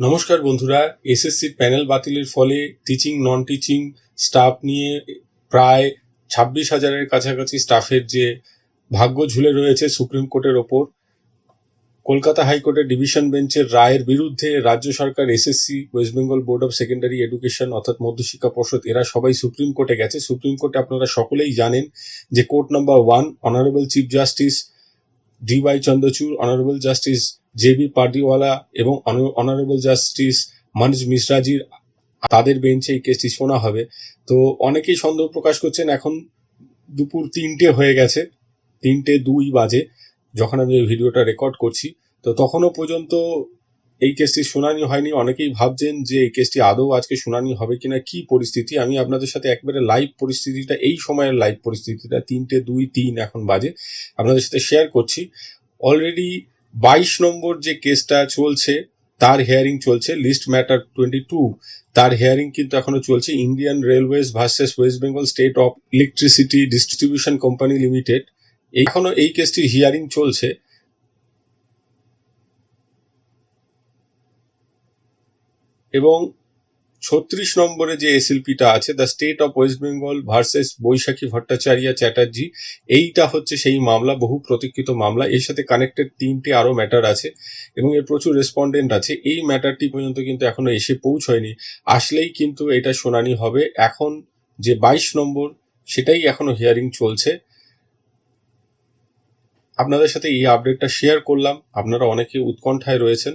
নমস্কার বন্ধুরা, SSC panel বাতিলের ফলে টিচিং নন টিচিং স্টাফ নিয়ে প্রায় ছাব্বিশ হাজারের কাছাকাছি স্টাফের যে ভাগ্য ঝুলে রয়েছে সুপ্রিম কোর্টের ওপর, কলকাতা হাইকোর্টের ডিভিশন বেঞ্চের রায়ের বিরুদ্ধে রাজ্য সরকার, SSC West Bengal Board of Secondary Education অর্থাৎ মধ্যশিক্ষা পর্ষদ, এরা সবাই সুপ্রিম কোর্টে গেছে। সুপ্রিম কোর্টে আপনারা সকলেই জানেন যে court number one honourable chief justice D Y Chandrachud honourable justice J B Pardiwala এবং অনারেবল জাস্টিস মনোজ মিশ্রাজির তাদের বেঞ্চে এই কেসটি শোনা হবে। তো অনেকেই সন্দেহ প্রকাশ করছেন, এখন দুপুর তিনটে হয়ে গেছে, তিনটে দুই বাজে, যখন আমি এই ভিডিওটা রেকর্ড করছি। তো তখনও পর্যন্ত এই কেসটির শুনানি হয়নি। অনেকেই ভাবছেন যে এই কেসটি আদৌ আজকে শুনানি হবে কিনা, কি পরিস্থিতি? আমি আপনাদের সাথে একবারে লাইভ পরিস্থিতিটা, এই সময়ের লাইভ পরিস্থিতিটা, তিনটে, দুই, তিন এখন বাজে, আপনাদের সাথে শেয়ার করছি। অলরেডি বাইশ নম্বর যে কেসটা চলছে, তার হেয়ারিং চলছে লিস্ট ম্যাটার টোয়েন্টি টু তার হেয়ারিং কিন্তু এখনও চলছে। Indian Railways versus West Bengal State of Electricity Distribution Company Limited এখনও এই কেসটির হিয়ারিং চলছে। এবং ছত্রিশ নম্বরে যে এসএলপিটা আছে the State of West Bengal versus Baishakhi Bhattacharya Chatterjee এইটা হচ্ছে সেই মামলা, বহু প্রতীক্ষিত মামলা। এর সাথে কানেক্টেড তিনটে আরও ম্যাটার আছে এবং এর প্রচুর রেসপন্ডেন্ট আছে। এই ম্যাটারটি পর্যন্ত কিন্তু এখনও এসে পৌঁছয়নি। আসলেই কিন্তু এটা শুনানি হবে। এখন যে বাইশ নম্বর, সেটাই এখনও হিয়ারিং চলছে। আপনাদের সাথে এই আপডেটটা শেয়ার করলাম। আপনারা অনেকে উৎকণ্ঠায় রয়েছেন।